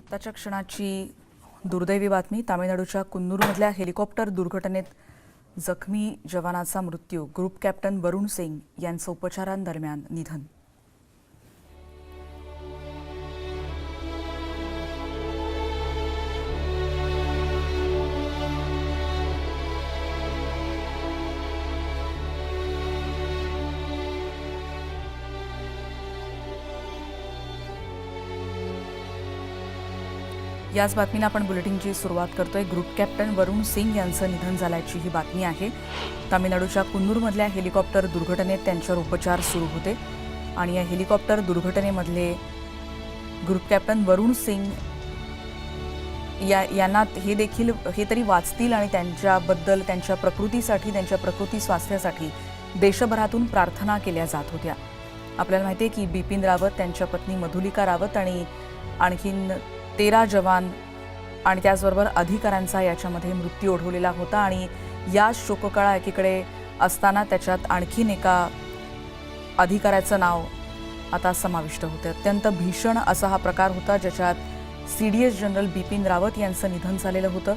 आत्ताच्या क्षणाची दुर्दैवी बातमी तामिळनाडूच्या कुन्नूरमधल्या हेलिकॉप्टर दुर्घटनेत जखमी जवानाचा मृत्यू. ग्रुप कॅप्टन वरुण सिंग यांचं उपचारांदरम्यान निधन याच बातमीला आपण बुलेटिनची सुरुवात करतोय. ग्रुप कॅप्टन वरुण सिंग यांचं निधन झाल्याची ही बातमी आहे. तामिळनाडूच्या कुन्नूरमधल्या हेलिकॉप्टर दुर्घटनेत त्यांच्यावर उपचार सुरू होते. आणि या हेलिकॉप्टर दुर्घटनेमधले ग्रुप कॅप्टन वरुण सिंग या यांना हे देखील हे तरी वाचतील आणि त्यांच्याबद्दल त्यांच्या प्रकृतीसाठी त्यांच्या प्रकृती स्वास्थ्यासाठी देशभरातून प्रार्थना केल्या जात होत्या. आपल्याला माहिती आहे की बिपिन रावत त्यांच्या पत्नी मधुलिका रावत आणि आणखीन तेरा जवान आणि त्याचबरोबर अधिकाऱ्यांचा याच्यामध्ये मृत्यू ओढवलेला होता आणि या शोककळा एकीकडे असताना त्याच्यात आणखीन एका अधिकाऱ्याचं नाव आता समाविष्ट होते. अत्यंत भीषण असा हा प्रकार होता ज्याच्यात C D S general Bipin Rawat यांचं निधन झालेलं होतं.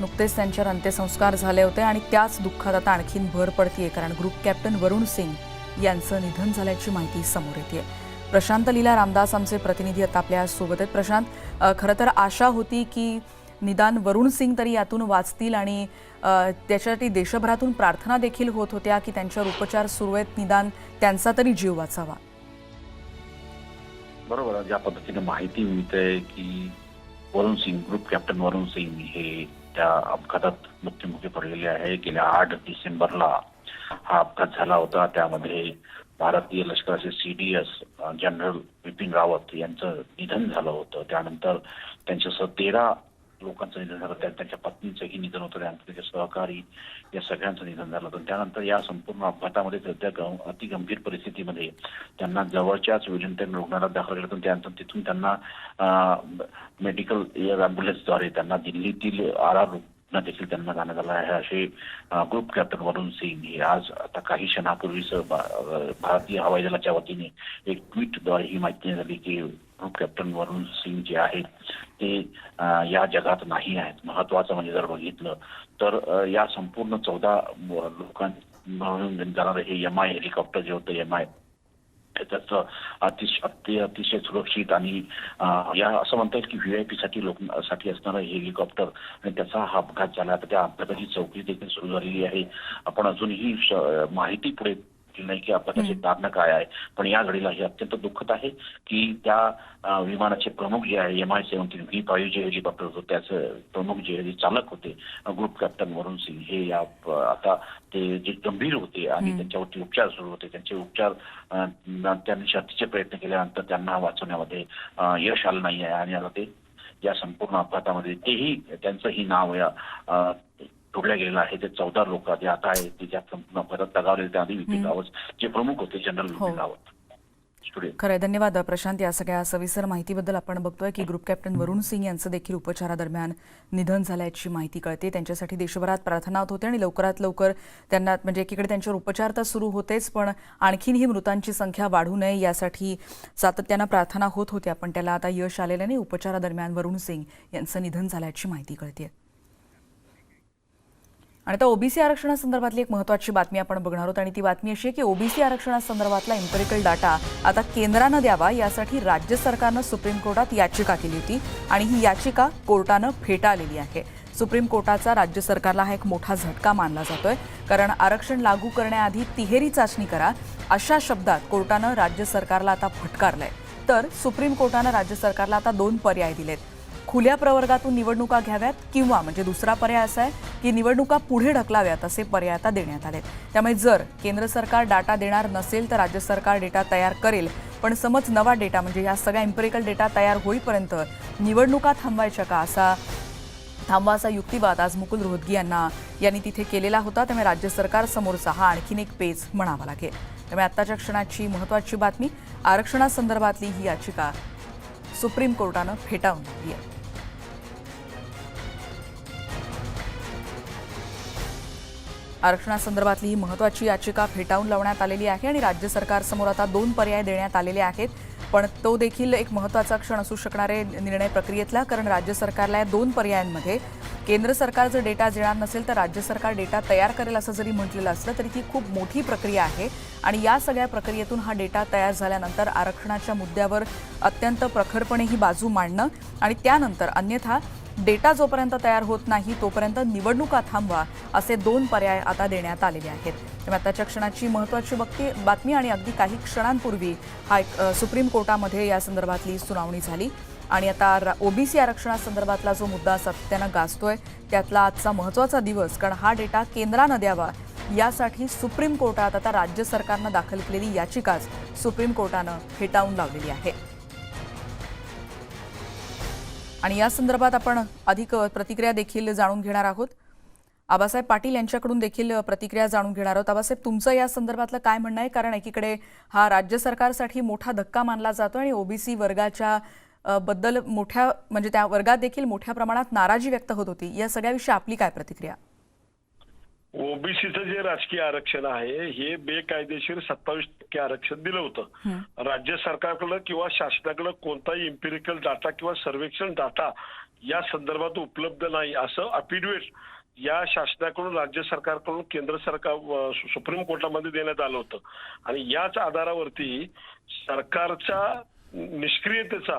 नुकतेच त्यांच्यावर अंत्यसंस्कार झाले होते आणि त्याच दुःखात आता आणखीन भर पडतीये कारण ग्रुप कॅप्टन वरुण सिंग यांचं निधन झाल्याची माहिती समोर येते प्रशांत लीला रामदास आमचे प्रतिनिधी आता आपल्यासोबत आहेत. प्रशांत खरं तर आशा होती की निदान वरुण सिंग तरी यातून वाचतील आणि त्याच्यासाठी देशभरातून प्रार्थना देखील होत होत्या की त्यांच्यावर उपचार सुरू आहेत निदान त्यांचा तरी जीव वाचावा. बरोबर ज्या पद्धतीने माहिती मिळते की वरुण सिंग ग्रुप कॅप्टन वरुण सिंग हे त्या अपघातात मृत्युमुखी पडलेले आहे. गेल्या आठ डिसेंबरला हा अपघात झाला होता. त्यामध्ये भारतीय लष्कराचे C D S general Bipin Rawat यांचं निधन झालं होतं. त्यानंतर त्यांच्यासह तेरा लोकांचं निधन झालं. त्यांच्या पत्नीचंही निधन होतं. त्यानंतर त्याचे सहकारी या सगळ्यांचं निधन झालं होतं. त्यानंतर या संपूर्ण अपघातामध्ये सध्या अति अतिगंभीर परिस्थितीमध्ये त्यांना जवळच्याच विलिंटन रुग्णालयात दाखल केलं होतं. त्यानंतर तिथून त्यांना मेडिकल एअर अँब्युलन्सद्वारे त्यांना दिल्लीतील आर आर देखील त्यांना जाण्यात आलं आहे. असे ग्रुप कॅप्टन वरुण सिंग हे आज आता काही क्षणापूर्वीच भारतीय हवाई दलाच्या वतीने एक ट्विटद्वारे ही माहिती झाली की ग्रुप कॅप्टन वरुण सिंग जे आहेत ते या जगात नाही आहेत. महत्वाचं म्हणजे जर बघितलं तर या संपूर्ण चौदा लोकांना जाणारं हे एम आय हेलिकॉप्टर जे होतं एम आय त्याचं अतिशय अति अतिशय सुरक्षित आणि या असं म्हणता येईल की व्हीआयपी साठी लोक साठी असणारं हेलिकॉप्टर आणि त्याचा हा अपघात झाला. तर त्या अपघाताची चौकशी देखील सुरू झालेली आहे. आपण अजूनही माहिती पुढे नाही की अपघाताचे कारण काय आहे पण या घडीला हे अत्यंत दुःखद आहे की त्या विमानाचे प्रमुख जे आहे M I seventeen V five जे हेलिकॉप्टर होतं त्याचे प्रमुख जे चालक होते ग्रुप कॅप्टन वरुण सिंग हे या आता ते जे गंभीर होते आणि त्यांच्यावरती उपचार सुरू होते त्यांचे उपचार त्यांनी शर्थीचे प्रयत्न केल्यानंतर त्यांना वाचवण्यामध्ये यश आलं नाही आहे आणि आता ते या संपूर्ण अपघातामध्ये तेही त्यांचंही नाव या अं, जोडल्या गेलेलं आहे ते चौदा लोक जे आता आहेत ते ज्या अपघातात दगावलेले त्याआधी विपिन रावत जे प्रमुख होते जनरल हो. विपिन रावत स्टुडिओ खरंय धन्यवाद प्रशांत. या सगळ्या सविस्तर माहितीबद्दल आपण बघतोय की ग्रुप कॅप्टन वरुण सिंग यांचं देखील उपचारादरम्यान निधन झाल्याची माहिती कळते. त्यांच्यासाठी देशभरात प्रार्थना होत होते आणि लवकरात लवकर त्यांना म्हणजे एकीकडे त्यांच्यावर उपचार तर सुरू होतेच पण आणखीन ही मृतांची संख्या वाढू नये यासाठी सातत्यानं प्रार्थना होत होत्या पण त्याला आता यश आलेलं नाही उपचारादरम्यान वरुण सिंग यांचं निधन झाल्याची माहिती कळते आणि आता ओबीसी आरक्षणासंदर्भातली एक महत्वाची बातमी आपण बघणार आहोत आणि ती बातमी अशी आहे की ओबीसी आरक्षणासंदर्भातला इम्पेरिकल डाटा आता केंद्रानं द्यावा यासाठी राज्य सरकारनं सुप्रीम कोर्टात याचिका केली होती आणि ही याचिका कोर्टानं फेटाळलेली आहे. सुप्रीम कोर्टाचा राज्य सरकारला हा एक मोठा झटका मानला जातोय. कारण आरक्षण लागू करण्याआधी तिहेरी चाचणी करा अशा शब्दात कोर्टानं राज्य सरकारला आता फटकारलंय. तर सुप्रीम कोर्टानं राज्य सरकारला आता दोन पर्याय दिलेत. खुल्या प्रवर्गातून निवडणुका घ्याव्यात किंवा म्हणजे दुसरा पर्याय असा आहे की निवडणुका पुढे ढकलाव्यात असे पर्याय आता देण्यात आले त्यामुळे जर केंद्र सरकार डाटा देणार नसेल तर राज्य सरकार डेटा तयार करेल. पण समज नवा डेटा म्हणजे या सगळ्या इम्पेरिकल डेटा तयार होईपर्यंत निवडणुका थांबवायच्या का असा थांबवा असा युक्तिवाद आज मुकुल रोहतगी यांना यांनी तिथे केलेला होता. त्यामुळे राज्य सरकार समोरचा हा आणखीन एक पेच म्हणावा लागेल. त्यामुळे आत्ताच्या क्षणाची महत्वाची बातमी आरक्षणासंदर्भातली ही याचिका सुप्रीम कोर्टानं फेटाळून लावली आहे. आरक्षणासंदर्भातली ही महत्वाची याचिका फेटाळून लावण्यात आलेली आहे आणि राज्य सरकारसमोर आता दोन पर्याय देण्यात आलेले आहेत. पण तो देखील एक महत्त्वाचा क्षण असू शकणारे निर्णय प्रक्रियेतला कारण राज्य सरकारला या दोन पर्यायांमध्ये केंद्र सरकार जर डेटा देणार नसेल तर राज्य सरकार डेटा तयार करेल असं जरी म्हटलेलं असलं तरी ती खूप मोठी प्रक्रिया आहे. आणि या सगळ्या प्रक्रियेतून हा डेटा तयार झाल्यानंतर आरक्षणाच्या मुद्द्यावर अत्यंत प्रखरपणे ही बाजू मांडणं आणि त्यानंतर अन्यथा डेटा जोपर्यंत तयार होत नाही तोपर्यंत निवडणुका थांबवा असे दोन पर्याय आता देण्यात आलेले आहेत. त्यामुळे आताच्या क्षणाची महत्त्वाची बघती बातमी आणि अगदी काही क्षणांपूर्वी हा एक सुप्रीम कोर्टामध्ये या संदर्भातली सुनावणी झाली. आणि आता ओबीसी आरक्षणासंदर्भातला जो मुद्दा सातत्यानं गाजतोय त्यातला आजचा महत्त्वाचा दिवस कारण हा डेटा केंद्रानं द्यावा यासाठी सुप्रीम कोर्टात आता राज्य सरकारनं दाखल केलेली याचिकाच सुप्रीम कोर्टानं फेटाळून लावलेली आहे. आणि या संदर्भात आपण अधिक प्रतिक्रिया देखील जाणून घेणार आहोत. आबासाहेब पाटील यांच्याकडून देखील प्रतिक्रिया जाणून घेणार आहोत. आबासाहेब तुमचं या संदर्भातलं काय म्हणणं आहे? कारण एकीकडे हा राज्य सरकारसाठी मोठा धक्का मानला जातो आणि ओबीसी वर्गाच्या बद्दल मोठ्या म्हणजे त्या वर्गात देखील मोठ्या प्रमाणात नाराजी व्यक्त होत होती. या सगळ्याविषयी आपली काय प्रतिक्रिया? ओबीसीचं जे राजकीय आरक्षण आहे हे बेकायदेशीर सत्तावीस टक्के आरक्षण दिलं होतं. राज्य सरकारकडं किंवा शासनाकडं कोणताही इम्पेरिकल डाटा किंवा सर्वेक्षण डाटा या संदर्भात उपलब्ध नाही असं अफिडविट या शासनाकडून राज्य सरकारकडून केंद्र सरकार सुप्रीम कोर्टामध्ये देण्यात आलं होतं. आणि याच आधारावरती सरकारच्या निष्क्रियतेचा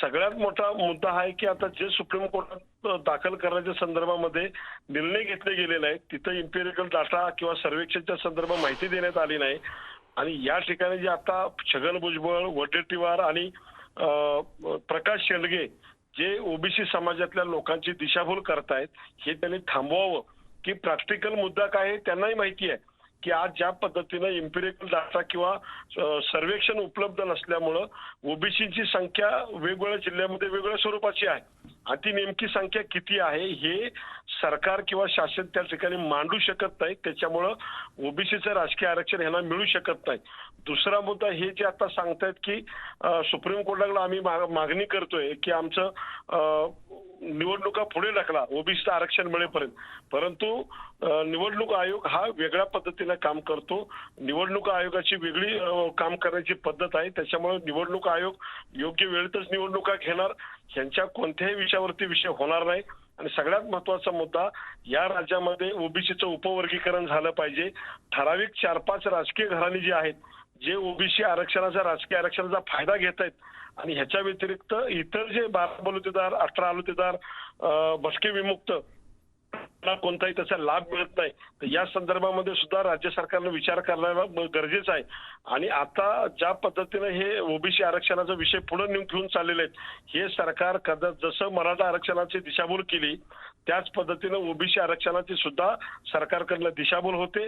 सगळ्यात मोठा मुद्दा आहे की आता जे सुप्रीम कोर्टात दाखल करण्याच्या संदर्भामध्ये निर्णय घेतले गेलेले आहेत तिथं इम्पेरिकल डाटा किंवा सर्वेक्षणच्या संदर्भात माहिती देण्यात आली नाही. आणि या ठिकाणी जे आता छगन भुजबळ वडेट्टीवार आणि प्रकाश शेंडगे जे ओबीसी समाजातल्या लोकांची दिशाभूल करतायत हे त्यांनी थांबवावं. की प्रॅक्टिकल मुद्दा काय आहे त्यांनाही माहिती आहे. की आज ज्या पद्धतीनं इम्पेरिकल डाटा किंवा सर्वेक्षण उपलब्ध नसल्यामुळं ओबीसीची संख्या वेगवेगळ्या जिल्ह्यामध्ये वेगवेगळ्या स्वरूपाची आहे. आणि ती नेमकी संख्या किती आहे हे सरकार किंवा शासन त्या ठिकाणी मांडू शकत नाही. त्याच्यामुळं ओबीसीचं राजकीय आरक्षण ह्यांना मिळू शकत नाही. दुसरा मुद्दा हे जे आता सांगतायत की सुप्रीम कोर्टाकडे आम्ही मा- मागणी करतोय की आमचं निवडणुका पुढे ढकला ओबीसीचं आरक्षण मिळेपर्यंत. परंतु निवडणूक आयोग हा वेगळ्या पद्धतीने काम करतो. निवडणूक आयोगाची वेगळी काम करण्याची पद्धत आहे. त्याच्यामुळे निवडणूक आयोग योग्य वेळेतच निवडणुका घेणार. ह्यांच्या कोणत्याही विषयावरती विषय होणार नाही. आणि सगळ्यात महत्त्वाचा मुद्दा या राज्यामध्ये ओबीसीचं उपवर्गीकरण झालं पाहिजे. ठराविक चार पाच राजकीय घराणी जी आहेत जे ओबीसी आरक्षणाचा राजकीय आरक्षणाचा फायदा घेत आहेत आणि ह्याच्या व्यतिरिक्त इतर जे बारा बलुतेदार अठरा अलुतेदार बसके भटके विमुक्त कोणताही त्याचा लाभ मिळत नाही. तर या संदर्भामध्ये सुद्धा राज्य सरकारनं विचार करायला गरजेचं आहे. आणि आता ज्या पद्धतीने हे ओबीसी आरक्षणाचा विषय पुढे नेऊन घेऊन चाललेले आहेत हे सरकार कदा जसं मराठा आरक्षणाची दिशाभूल केली त्याच पद्धतीनं ओबीसी आरक्षणाची सुद्धा सरकारकडनं दिशाभूल होते.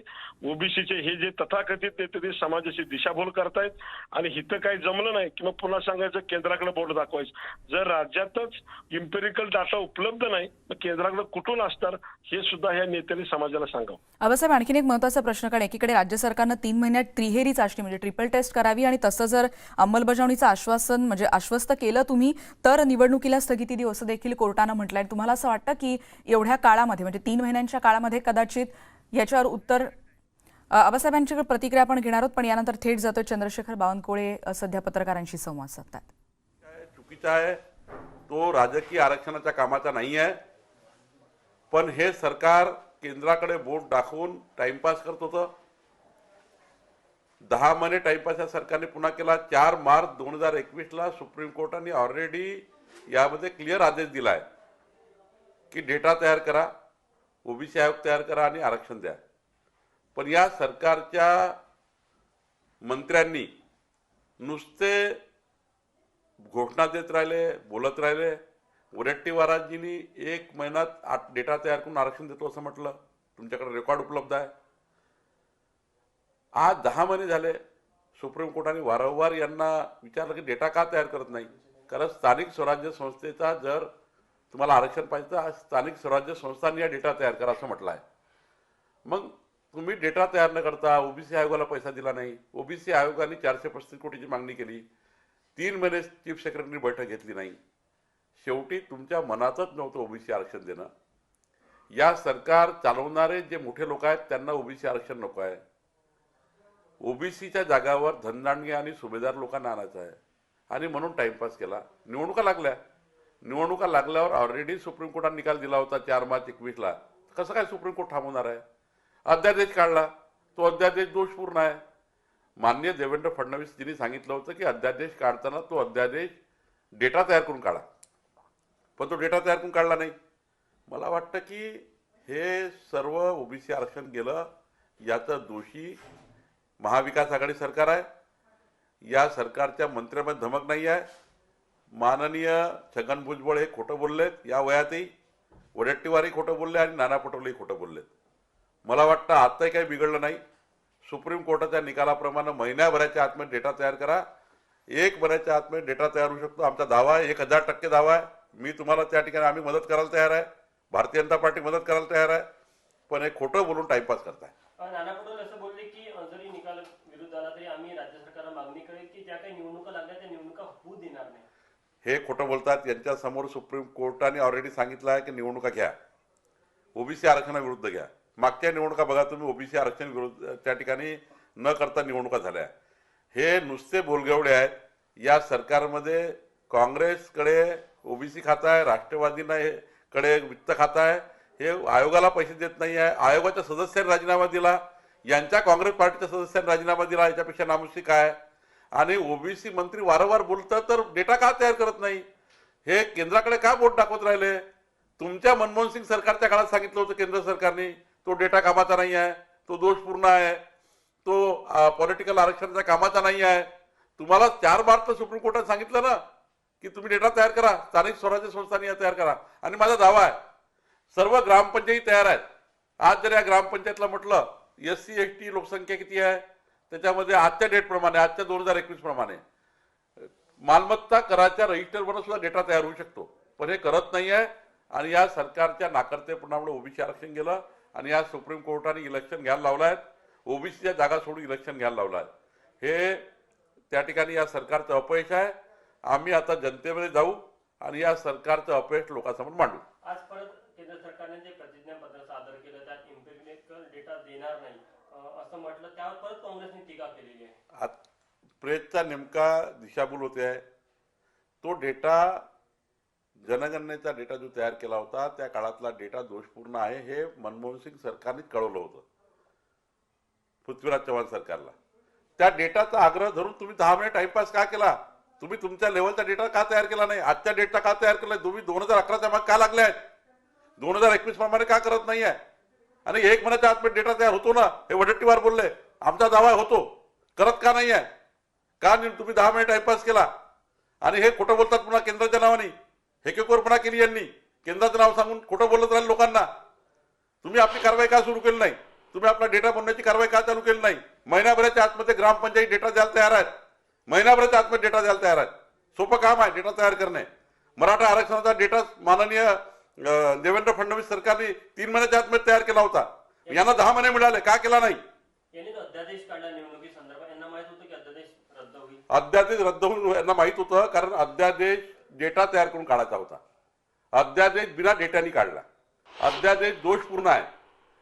ओबीसीचे हे जे तथाकथित नेते ते समाजाची दिशाभूल करतायत. आणि हिथं काही जमलं नाही किंवा पुन्हा सांगायचं केंद्राकडे बोर्ड दाखवायचं. जर राज्यातच इम्पेरिकल डाटा उपलब्ध नाही तर केंद्राकडे कुठून असणार हे सुद्धा ह्या नेत्यांनी समाजाला सांगावं. आबासाहेब आणखीन एक महत्त्वाचा प्रश्न कारण एकीकडे राज्य सरकारनं तीन महिन्यात त्रिहेरी चाचणी म्हणजे ट्रिपल टेस्ट करावी आणि तसं जर अंमलबजावणीचं आश्वासन म्हणजे आश्वस्त केलं तुम्ही तर निवडणुकीला स्थगिती देऊ असं देखील कोर्टानं म्हटलं आणि तुम्हाला असं वाटतं की एवढ्या काळामध्ये म्हणजे तीन महिन्यांच्या काळामध्ये कदाचित याच्यावर उत्तर अ, आबासाहेबांची प्रतिक्रिया आपण घेणार आहोत पण यानंतर थेट जातो चंद्रशेखर बावनकुळे सध्या पत्रकारांशी संवाद साधतात. चुकीचा आहे? तो राजकीय आरक्षणाच्या कामाचा नाही आहे. पण हे सरकार केंद्राकडे बोट दाखवून टाइमपास करत होतं. दहा महिने टाइमपास या सरकारने पुन्हा केला. चार मार्च दोन हजार एकवीसला सुप्रीम कोर्टाने ऑलरेडी यामध्ये क्लिअर आदेश दिला आहे की डेटा तयार करा ओबीसी आयोग तयार करा आणि आरक्षण द्या. पण या सरकारच्या मंत्र्यांनी नुसते घोषणा देत राहिले बोलत राहिले. वरट्टीवाराजींनी एक महिन्यात आठ डेटा तयार करून आरक्षण देतो असं म्हटलं. तुमच्याकडे रेकॉर्ड उपलब्ध आहे. आज दहा महिने झाले सुप्रीम कोर्टाने वारंवार यांना विचारलं की डेटा का तयार करत नाही? कारण स्थानिक स्वराज्य संस्थेचा जर तुम्हाला आरक्षण पाहिजे तर स्थानिक स्वराज्य संस्थांनी या डेटा तयार करा असं म्हटलं आहे मग तुम्ही डेटा तयार न करता ओबीसी आयोगाला पैसा दिला नाही. ओबीसी आयोगाने चारशे पस्तीस कोटीची मागणी केली. तीन महिने चीफ सेक्रेटरी बैठक घेतली नाही. शेवटी तुमच्या मनातच नव्हतं ओबीसी आरक्षण देणं. या सरकार चालवणारे जे मोठे लोक आहेत त्यांना ओबीसी आरक्षण नको आहे. ओबीसीच्या जागावर धनदांडगे आणि सुभेदार लोकांना आणायचं आहे. आणि म्हणून टाइमपास केला. निवडणुका लागल्या. निवडणुका लागल्यावर ऑलरेडी सुप्रीम कोर्टाने निकाल दिला होता चार मार्च एकवीसला. कसं काय सुप्रीम कोर्ट थांबवणार आहे? अध्यादेश काढला. तो अध्यादेश दोषपूर्ण आहे. माननीय देवेंद्र फडणवीस यांनी सांगितलं होतं की अध्यादेश काढताना तो अध्यादेश डेटा तयार करून काढा. पण तो डेटा तयार करून काढला नाही. मला वाटतं की हे सर्व ओबीसी आरक्षण गेलं याचं दोषी महाविकास आघाडी सरकार आहे. या सरकारच्या मंत्र्यामध्ये धमक नाही आहे. माननीय छगन भुजबळ हे खोटं बोललेत या वयातही वडेट्टीवारही खोटं बोलले आणि नाना पटोलेही खोटं बोललेत. मला वाटतं आत्ताही काही बिघडलं नाही. सुप्रीम कोर्टाच्या निकालाप्रमाणे महिन्याभराच्या आतमध्ये डेटा तयार करा. एक महिन्याच्या आतमध्ये डेटा तयार होऊ शकतो. आमचा दावा आहे एक हजार टक्के दावा आहे. मी तुम्हाला त्या ठिकाणी आम्ही मदत करायला तयार आहे. भारतीय जनता पार्टी मदत करायला तयार आहे. पण हे खोटं बोलून टाईमपास करताय अ, नाना पटोले असं बोलले की अ, जरी निकाल विरुद्ध आला तरी आम्ही राज्य सरकारला मागणी करेल की ज्या काही निवडणुका लागल्या त्या निवडणुका होऊ देणार नाही हे खोटं बोलतात यांच्यासमोर सुप्रीम कोर्टाने ऑलरेडी सांगितलं आहे की निवडणुका घ्या. ओबीसी आरक्षणाविरुद्ध घ्या. मागच्या निवडणुका बघा तुम्ही ओबीसी आरक्षण विरुद्ध त्या ठिकाणी न करता निवडणुका झाल्या. हे नुसते बोलगवडे आहेत. या सरकारमध्ये काँग्रेसकडे ओबीसी खातं आहे राष्ट्रवादींना हे कडे वित्त खातं आहे. हे आयोगाला पैसे देत नाही आहे. आयोगाच्या सदस्यांनी राजीनामा दिला. यांच्या काँग्रेस पार्टीच्या सदस्यांनी राजीनामा दिला. याच्यापेक्षा नामुष्की काय आहे? आणि ओबीसी मंत्री वारंवार बोलतात तर डेटा का तयार करत नाही? हे केंद्राकडे का बोट दाखवत राहिले? तुमच्या मनमोहन सिंग सरकारच्या काळात सांगितलं होतं केंद्र सरकारने तो डेटा कामाचा नाही आहे तो दोषपूर्ण आहे तो पॉलिटिकल आरक्षणाचा कामाचा नाही आहे. तुम्हाला चार बार तर सुप्रीम कोर्टात सांगितलं ना की तुम्ही डेटा तयार करा स्थानिक स्वराज्य संस्थांनी तयार करा. आणि माझा दावा आहे सर्व ग्रामपंचायती तयार आहेत. आज जर या ग्रामपंचायतला म्हटलं एस सी एस टी लोकसंख्या किती आहे? त्याच्यामध्ये आजच्या डेट प्रमाणे आजच्या दोन हजार एकवीस प्रमाणे. मालमत्ता कराच्या रजिस्टरवर सुद्धा डेटा तयार होऊ शकतो. पण हे करत नाही आहे आणि या सरकारच्या नाकर्तेपणामुळे ओबीसी आरक्षण गेलं आणि या सुप्रीम कोर्टाने इलेक्शन घ्यायला लावलं आहे ओबीसीच्या जागा सोडून इलेक्शन घ्यायला लावलं आहे हे त्या ठिकाणी या सरकारचं अपयश आहे. आम्ही आता जनतेमध्ये जाऊ आणि या सरकारचं अपयश लोकांसमोर मांडू. आज परत केंद्र सरकारने जे प्रतिज्ञापत्र सादर केलं त्यात इम्पेरिकल डेटा देणार नाही अ, असं म्हटलं त्यावर परत काँग्रेसने टीका केलेली आहे. आत- प्रेसचा नेमका दिशाभूल होते आहे. तो डेटा जनगणनेचा डेटा जो तयार केला होता त्या काळातला डेटा दोषपूर्ण आहे हे मनमोहन सिंग सरकारने कळवलं होतं. पृथ्वीराज चव्हाण सरकारला. त्या डेटाचा आग्रह धरून तुम्ही दहा मिनिट टाइमपास का केला? तुम्ही तुमच्या लेवलचा डेटा का तयार केला नाही? आजच्या डेटा का तयार केला तुम्ही दोन हजार अकराच्या मागे का लागल्या आहेत? दोन हजार एकवीस प्रमाणे का करत नाही आहे आणि एक महिन्याच्या आतमध्ये डेटा तयार होतो ना हे वडट्टीवार बोलले आमचा दावा होतो करत का नाही आहे का नाही? तुम्ही दहा मिनिट टाइमपास केला. आणि हे खोटं बोलतात पुन्हा केंद्राच्या नावाने. हेकेकोरपणा केली यांनी. केंद्राचं नाव सांगून खोटं बोलत राहिले लोकांना. तुम्ही आपली कारवाई का सुरू केली नाही? तुम्ही आपला डेटा बनण्याची कारवाई का चालू केली नाही? महिन्याभराच्या आतमध्ये ग्रामपंचायत डेटा द्यायला तयार आहेत. महिन्याभराच्या आतमध्ये डेटा द्यायला तयार आहेत. सोपं काम आहे डेटा तयार करणे. मराठा आरक्षणाचा डेटा माननीय देवेंद्र फडणवीस सरकारने तीन महिन्याच्या आतमध्ये तयार केला होता. यांना दहा महिने मिळाले का केला नाही? अध्यादेश रद्द होऊन यांना माहीत होतं कारण अध्यादेश डेटा तयार करून काढायचा होता. अध्यादेश बिना डेटाने काढला. अध्यादेश दोषपूर्ण आहे.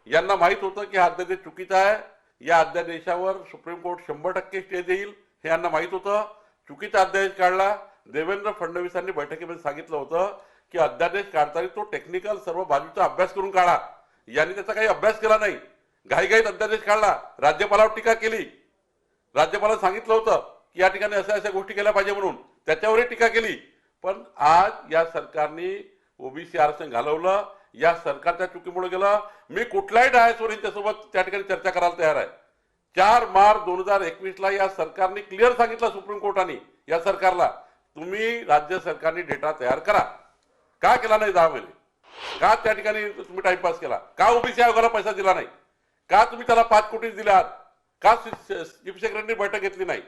यांना माहीत होतं की हा अध्यादेश चुकीचा आहे. या अध्यादेशावर सुप्रीम कोर्ट शंभर टक्के स्टे देईल हे यांना माहीत होतं. चुकीचा अध्यादेश काढला. देवेंद्र फडणवीसांनी बैठकीमध्ये सांगितलं होतं की अध्यादेश काढताना तो टेक्निकल सर्व बाजूचा अभ्यास करून काढा. यांनी त्याचा काही अभ्यास केला नाही. घाईघाईत अध्यादेश काढला. राज्यपालावर टीका केली. राज्यपालांनी सांगितलं होतं की या ठिकाणी अशा अशा गोष्टी केल्या पाहिजे म्हणून. त्याच्यावरही टीका केली. पण आज या सरकारने ओबीसी आरक्षण घालवलं. या सरकारच्या चुकीमुळे गेलं. मी कुठल्याही डायसवर यांच्यासोबत त्या ठिकाणी चर्चा करायला तयार आहे. चार मार्च दोन हजार एकवीसला या सरकारने क्लिअर सांगितलं सुप्रीम कोर्टाने या सरकारला. तुम्ही राज्य सरकारने डेटा तयार करा. का केला नाही दहा महिने? का त्या ठिकाणी तुम्ही टाइमपास केला? का ओबीसी आयोगाला पैसा दिला नाही? का तुम्ही त्याला पाच कोटी दिलात का चीफ सेक्रेटरी बैठक घेतली नाही?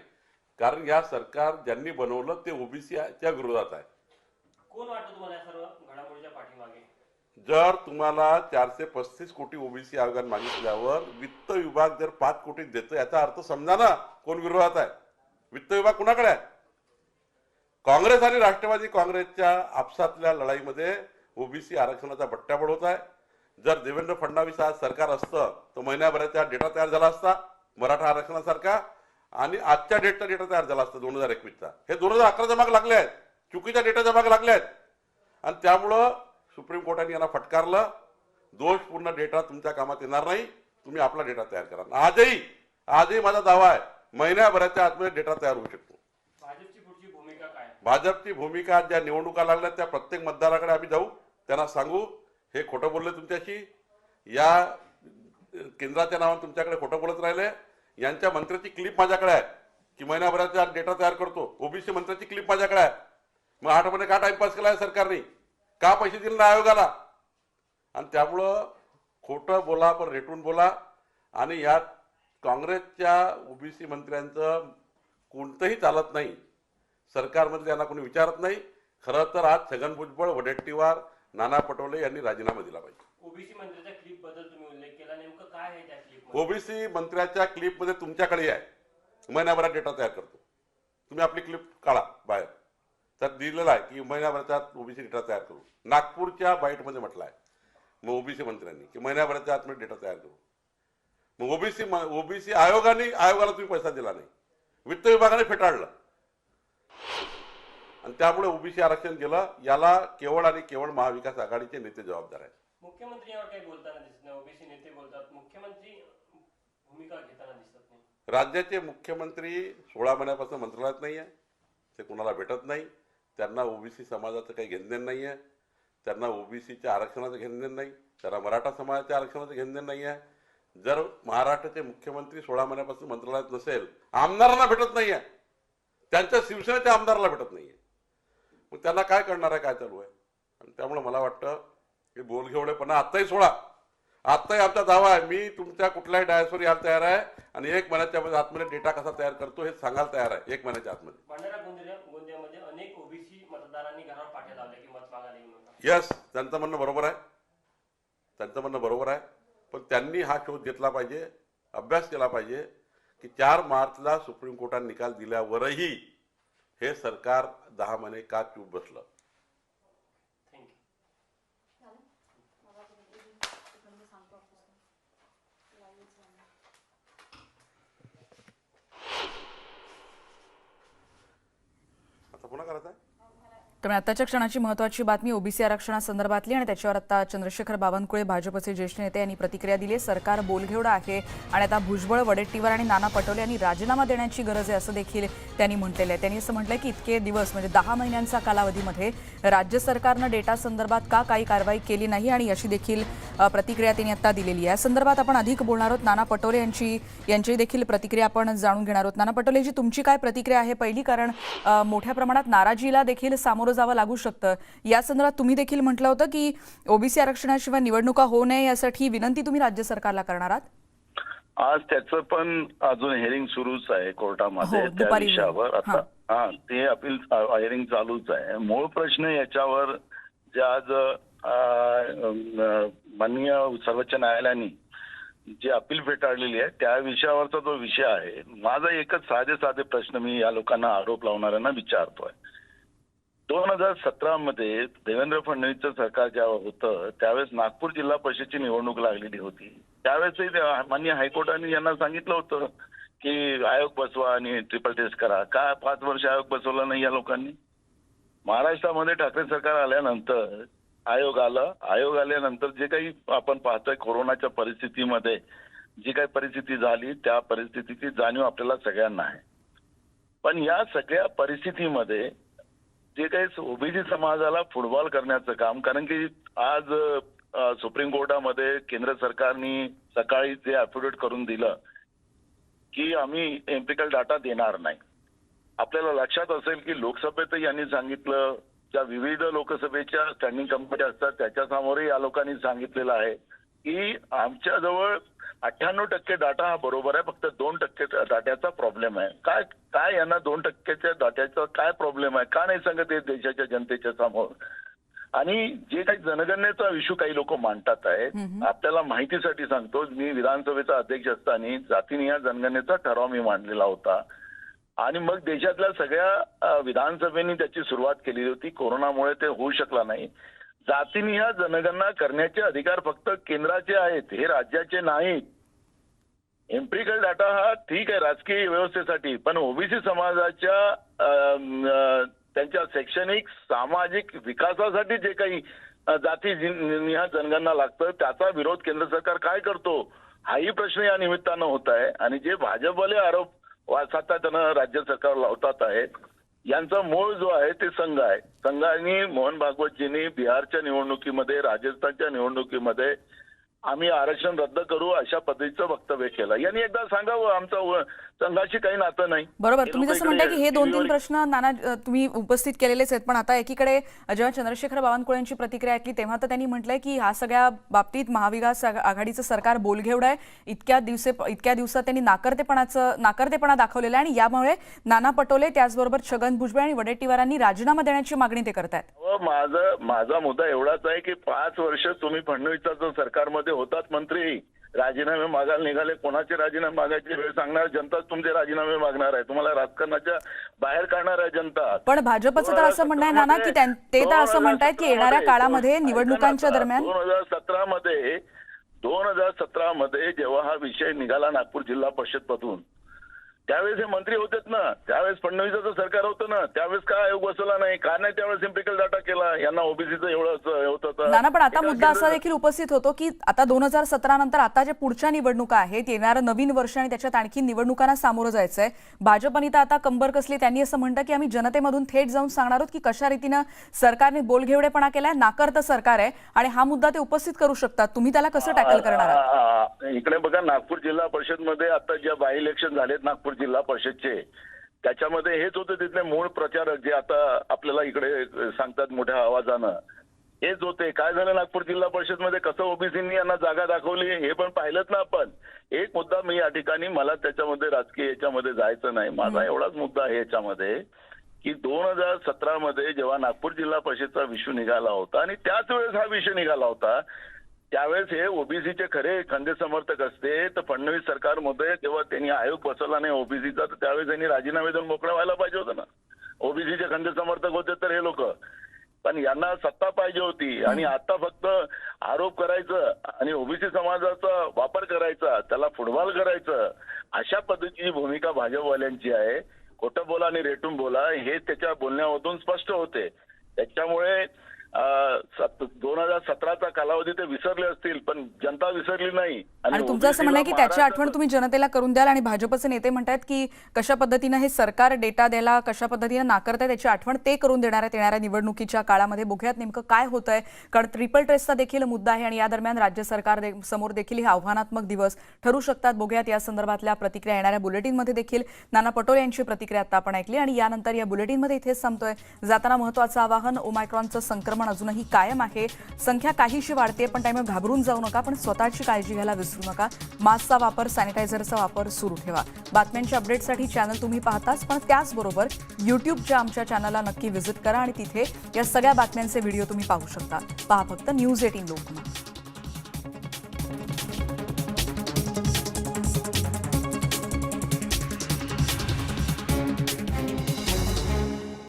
कारण या सरकार ज्यांनी बनवलं ते ओबीसीच्या विरोधात आहे. कोण वाटतं तुम्हाला या सर्व घडामोडीच्या पाठीमागे? जर तुम्हाला चारशे पस्तीस कोटी ओबीसी आयोगाने मागितल्यावर वित्त विभाग जर पाच कोटी देतो याचा अर्थ समजा ना कोण विरोधात आहे. वित्त विभाग कुणाकडे आहे? काँग्रेस आणि राष्ट्रवादी काँग्रेसच्या आपसातल्या लढाईमध्ये ओबीसी आरक्षणाचा बट्ट्याबोळ होत आहे. जर देवेंद्र फडणवीस आज सरकार असतं तर महिन्याभराचा डेटा तयार झाला असता मराठा आरक्षणासारखा आणि आजच्या डेटचा डेटा तयार झाला असता दोन हजार एकवीसचा. हे दोन हजार अकराचा मागे लागले आहेत. चुकीच्या डेटाच्या भाग लागले आहेत. आणि त्यामुळं सुप्रीम कोर्टाने यांना फटकारलं. दोषपूर्ण डेटा तुमच्या कामात येणार नाही. तुम्ही आपला डेटा तयार करा. आजही आजही माझा दावा आहे महिन्याभराच्या आतमध्ये डेटा तयार होऊ शकतो भाजपची पुढची भूमिका काय भाजपची भूमिका ज्या निवडणुका लागल्या त्या प्रत्येक मतदाराकडे आम्ही जाऊ त्यांना सांगू. हे खोटं बोलले तुमच्याशी. या केंद्राच्या नावाने तुमच्याकडे खोटं बोलत राहिले. यांच्या मंत्र्याची क्लिप माझ्याकडे आहे. की महिन्याभराचा डेटा तयार करतो. ओबीसी मंत्र्याची क्लिप माझ्याकडे आहे. मग आठ महिने का टाइमपास केला आहे सरकारने? का पैसे दिले ना आयोगाला? आणि त्यामुळं खोटं बोला पण रेटून बोला. आणि यात काँग्रेसच्या ओबीसी मंत्र्यांचं कोणतंही चालत नाही. सरकारमध्ये त्यांना कोणी विचारत नाही. खरं तर आज छगन भुजबळ वडेट्टीवार नाना पटोले यांनी राजीनामा दिला पाहिजे. ओबीसी मंत्र्याच्या क्लिपबद्दल तुम्ही उल्लेख केला. नेमकं काय आहे त्या क्लिप ओबीसी मंत्र्याच्या क्लिपमध्ये तुमच्याकडे आहे महिन्याभरात डेटा तयार करतो. तुम्ही आपली क्लिप काढा बाहेर. त्यात दिलेलं आहे की महिन्याभराच्या ओबीसी डेटा तयार करू. नागपूरच्या बाईटमध्ये म्हटलं आहे. मग ओबीसी मंत्र्यांनी की महिन्याभराच्या आतमध्ये डेटा तयार करू. मग ओबीसी ओबीसी आयोगाने आयोगाला तुम्ही पैसा दिला नाही. वित्त विभागाने फेटाळलं. आणि त्यामुळे ओबीसी आरक्षण गेलं याला केवळ आणि केवळ महाविकास आघाडीचे नेते जबाबदार आहेत. मुख्यमंत्री यावर काही बोलताना दिसत नाही. ओबीसी नेते बोलतात मुख्यमंत्री भूमिका घेताना दिसत नाही. राज्याचे मुख्यमंत्री सोळा महिन्यापासून मंत्रालयात नाही आहे ते कुणाला भेटत नाही. त्यांना ओबीसी समाजाचं काही घेणदेण नाही आहे त्यांना ओबीसीच्या आरक्षणाचं घेणदेण नाही. त्यांना मराठा समाजाच्या आरक्षणाचं घेणदेण नाही आहे जर महाराष्ट्राचे मुख्यमंत्री सोळा महिन्यापासून मंत्रालयात नसेल आमदारांना भेटत नाही आहे त्यांच्या शिवसेनेच्या आमदाराला भेटत नाही आहे मग त्यांना काय करणार आहे काय चालू आहे? आणि त्यामुळे मला वाटतं की बोलघेवडेपणा आत्ताही सोडा. आत्ताही आमचा दावा आहे मी तुमच्या कुठल्याही डायसवर यायला तयार आहे आणि एक महिन्याच्या आतमध्ये डेटा कसा तयार करतो हे सांगायला तयार आहे एक महिन्याच्या आतमध्ये. यस त्यांचं म्हणणं बरोबर आहे. त्यांचं म्हणणं बरोबर आहे. पण त्यांनी हा शोध घेतला पाहिजे अभ्यास केला पाहिजे की चार मार्चला सुप्रीम कोर्टाने निकाल दिल्यावरही हे सरकार दहा महिने का चूप बसलं? आता पुन्हा करायचं आहे त्यामुळे आताच्या क्षणाची महत्वाची बातमी ओबीसी आरक्षणासंदर्भातली आणि त्याच्यावर आता चंद्रशेखर बावनकुळे भाजपचे ज्येष्ठ नेते यांनी प्रतिक्रिया दिली सरकार बोलघेवडं आहे आणि आता भुजबळ वडेट्टीवार आणि नाना पटोले यांनी राजीनामा देण्याची गरज आहे असं देखील त्यांनी म्हटलेलं आहे. त्यांनी असं म्हटलंय की इतके दिवस म्हणजे दहा महिन्यांचा कालावधीमध्ये राज्य सरकारनं डेटा संदर्भात का काही कारवाई केली नाही आणि अशी देखील प्रतिक्रिया त्यांनी आता दिलेली आहे. या संदर्भात आपण अधिक बोलणार आहोत. नाना पटोले यांची यांची देखील प्रतिक्रिया आपण जाणून घेणार आहोत. नाना पटोलेजी तुमची काय प्रतिक्रिया आहे? पहिली कारण मोठ्या प्रमाणात नाराजीला देखील सामोरं जावं लागू शकतं. या संदर्भात तुम्ही देखील म्हटलं होतं की ओबीसी आरक्षणाशिवाय निवडणुका होऊ नये यासाठी विनंती तुम्ही राज्य सरकारला करणार आहात? आज त्याचं पण अजून हेअरिंग सुरूच आहे कोर्टामध्ये हो, त्या विषयावर. आता हा. ते अपील हेअरिंग चालूच आहे. मूळ प्रश्न याच्यावर जे आज माननीय सर्वोच्च न्यायालयाने जे अपील फेटाळलेली आहे त्या विषयावरचा जो विषय आहे माझा एकच साधे साधे प्रश्न मी या लोकांना आरोप लावणाऱ्यांना विचारतोय. दोन हजार सतरा मध्ये देवेंद्र फडणवीसचं सरकार जेव्हा होतं त्यावेळेस नागपूर जिल्हा परिषदची निवडणूक लागलेली होती. त्यावेळेसही त्या- माननीय हायकोर्टाने यांना सांगितलं होतं की आयोग बसवा आणि ट्रिपल टेस्ट करा. का पाच वर्ष आयोग बसवला नाही या लोकांनी? महाराष्ट्रामध्ये ठाकरे सरकार आल्यानंतर आयोग आलं. आयोग आल्यानंतर जे काही आपण पाहतोय कोरोनाच्या परिस्थितीमध्ये जी काही परिस्थिती झाली त्या परिस्थितीची जाणीव आपल्याला सगळ्यांना आहे. पण या सगळ्या परिस्थितीमध्ये जे काही ओबीसी समाजाला फुटबॉल करण्याचं काम कारण की आज सुप्रीम कोर्टामध्ये केंद्र सरकारने सकाळी जे अफिडेव्हिट करून दिलं की आम्ही एम्पिकल डाटा देणार नाही. आपल्याला लक्षात असेल की लोकसभेतही यांनी सांगितलं ज्या विविध लोकसभेच्या स्टँडिंग कमिटी असतात त्याच्यासमोरही या लोकांनी सांगितलेलं आहे की आमच्याजवळ अठ्ठ्याण्णव टक्के डाटा हा बरोबर आहे फक्त दोन टक्के डाट्याचा प्रॉब्लेम आहे. काय काय यांना दोन टक्क्याच्या डाट्याचा काय प्रॉब्लेम आहे? का नाही सांगत येत देशाच्या जनतेच्या समोर? आणि जे काही जनगणनेचा इश्यू काही लोक मांडतात आहेत आपल्याला माहितीसाठी सांगतो मी विधानसभेचा अध्यक्ष असताना जातीनिहाय जनगणनेचा ठराव मी मांडलेला होता. आणि मग देशातल्या सगळ्या विधानसभेनी त्याची सुरुवात केली होती. कोरोनामुळे ते होऊ शकला नाही. जातीनिय जनगणना करण्याचे अधिकार फक्त केंद्राचे आहेत हे राज्याचे नाहीत. एम्पिरिकल डाटा हा ठीक आहे राजकीय व्यवस्थेसाठी पण ओबीसी समाजाच्या त्यांच्या शैक्षणिक सामाजिक विकासासाठी जे काही जाती निहा जनगणना लागतं त्याचा विरोध केंद्र सरकार काय करतो? हाही प्रश्न या निमित्तानं होत आहे. आणि जे भाजपवाले आरोप सातत्यानं राज्य सरकार लावतात आहेत यांचा मूळ जो आहे ते संघ आहे. संघाने मोहन भागवतजींनी बिहारच्या निवडणुकीमध्ये राजस्थानच्या निवडणुकीमध्ये आम्ही आरक्षण रद्द करू अशा पद्धतीचं वक्तव्य केलं. यांनी एकदा सांगावं आमचं व- संघाशी काही नातं नाही. बरोबर. तुम्ही जसं म्हणताय की हे दोन तीन प्रश्न नाना तुम्ही उपस्थित केलेलेच आहेत. पण आता एकीकडे जेव्हा चंद्रशेखर बावनकुळेंची प्रतिक्रिया ऐकली तेव्हा तर त्यांनी म्हटलंय की ह्या सगळ्या बाबतीत महाविकास आघा- आघाडीचं सरकार बोलघेवड आहे. इतक्या दिवसे इतक्या दिवसात त्यांनी नाकर्तेपणाचं नाकर्तेपणा दाखवलेला आहे आणि यामुळे नाना पटोले त्याचबरोबर छगन भुजबळ आणि वडेट्टीवारांनी राजीनामा देण्याची मागणी ते करतायत. माझं माझा मुद्दा एवढाच आहे की पाच वर्ष तुम्ही फडणवीसच्या सरकारमध्ये होतात मंत्री. राजीनामे मागायला निघाले कोणाचे राजीनामे मागायचे वेळ सांगणार जनताच तुमचे राजीनामे मागणार आहे. तुम्हाला राजकारणाच्या बाहेर काढणार आहे जनता. पण भाजपचं तर असं म्हणणं आहे नाना की ते तर असं म्हणतायत की येणाऱ्या काळामध्ये निवडणुकांच्या दरम्यान दोन हजार सतरा मध्ये दोन हजार सतरा मध्ये जेव्हा हा विषय निघाला नागपूर जिल्हा परिषद मधून त्यावेळेस हे मंत्री होतेच ना त्यावेळेस फडणवीसाचं सरकार होतं ना त्यावेळेस का आयोग बसवला नाही का नाही त्यावेळेस एम्पिकल डाटा केला यांना ओबीसीचं एवढं होतं नाना पण आता मुद्दा असा? देखील उपस्थित होतो की आता दोन हजार सतरा नंतर आता ज्या पुढच्या निवडणुका आहेत येणारं नवीन वर्ष आणि त्याच्यात आणखी निवडणुकांना सामोरं जायचंय. भाजपने तर आता कंबर कसली त्यांनी असं म्हणतं की आम्ही जनतेमधून थेट जाऊन सांगणार आहोत की कशा रीतीनं सरकारने बोलघेवडेपणा केलाय नाकारतं सरकार आहे आणि हा मुद्दा ते उपस्थित करू शकतात. तुम्ही त्याला कसं टॅकल करणार इकडे बघा नागपूर जिल्हा परिषदमध्ये आता ज्या बाय इलेक्शन झालेत नागपूर जिल्हा परिषदचे. त्याच्यामध्ये हेच होते तिथले मूळ प्रचारक जे आता आपल्याला इकडे सांगतात मोठ्या आवाजानं. हेच होते. काय झालं नागपूर जिल्हा परिषदमध्ये कसं ओबीसीनी यांना जागा दाखवली? हे पण पाहिलं ना आपण. एक मुद्दा मी या ठिकाणी मला त्याच्यामध्ये राजकीय याच्यामध्ये जायचं नाही. माझा एवढाच मुद्दा आहे याच्यामध्ये की दोन हजार सतरा मध्ये जेव्हा नागपूर जिल्हा परिषदचा विषय निघाला होता आणि त्याच वेळेस हा विषय निघाला होता त्यावेळेस हे ओबीसीचे खरे खंदे समर्थक असते. तर फडणवीस सरकारमध्ये जेव्हा त्यांनी आयोग बसवला नाही ओबीसीचा तर त्यावेळेस त्यांनी राजीनामे देऊन मोकळं व्हायला पाहिजे होतं ना. ओबीसीचे खंदे समर्थक होते तर हे लोक. पण यांना सत्ता पाहिजे होती आणि आता फक्त आरोप करायचं आणि ओबीसी समाजाचा वापर करायचा त्याला फुटबॉल करायचं अशा पद्धतीची भूमिका भाजपवाल्यांची आहे खोटं बोला आणि रेटून बोला हे त्याच्या बोलण्यामधून स्पष्ट होते. त्याच्यामुळे दोन हजार सतराचा कालावधी ते विसरले असतील पण जनता विसरली नाही. आणि तुमचं असं म्हणणं आहे की त्याची आठवण तुम्ही जनतेला करून द्याल आणि भाजपचे नेते म्हणतात की कशा पद्धतीनं हे सरकार डेटा द्यायला कशा पद्धतीनं नाकारताय त्याची आठवण ते करून देणार आहेत येणाऱ्या निवडणुकीच्या काळामध्ये बघूयात नेमकं काय होत आहे कारण ट्रिपल टेस्टचा देखील मुद्दा आहे आणि या दरम्यान राज्य सरकार दे- समोर देखील हे आव्हानात्मक दिवस ठरू शकतात. बघूयात या संदर्भातल्या प्रतिक्रिया येणाऱ्या बुलेटिनमध्ये देखील. नाना पटोले यांची प्रतिक्रिया आता आपण ऐकली आणि यानंतर या बुलेटिनमध्ये इथेच संपतोय जाताना महत्वाचं आवाहन ओमायक्रॉनचं संक्रमण अजूनही कायम आहे. संख्या काहीशी वाढते पण त्यामुळे घाबरून जाऊ नका पण स्वतःची काळजी घ्यायला विसरू नका. मास्कचा वापर सॅनिटायझरचा वापर सुरू ठेवा. बातम्यांच्या अपडेटसाठी चॅनल तुम्ही पाहताच पण त्याचबरोबर युट्यूबच्या आमच्या चॅनलला नक्की व्हिजिट करा आणि तिथे या सगळ्या बातम्यांचे व्हिडिओ तुम्ही पाहू शकता. पहा फक्त न्यूज एटीन लोकमत.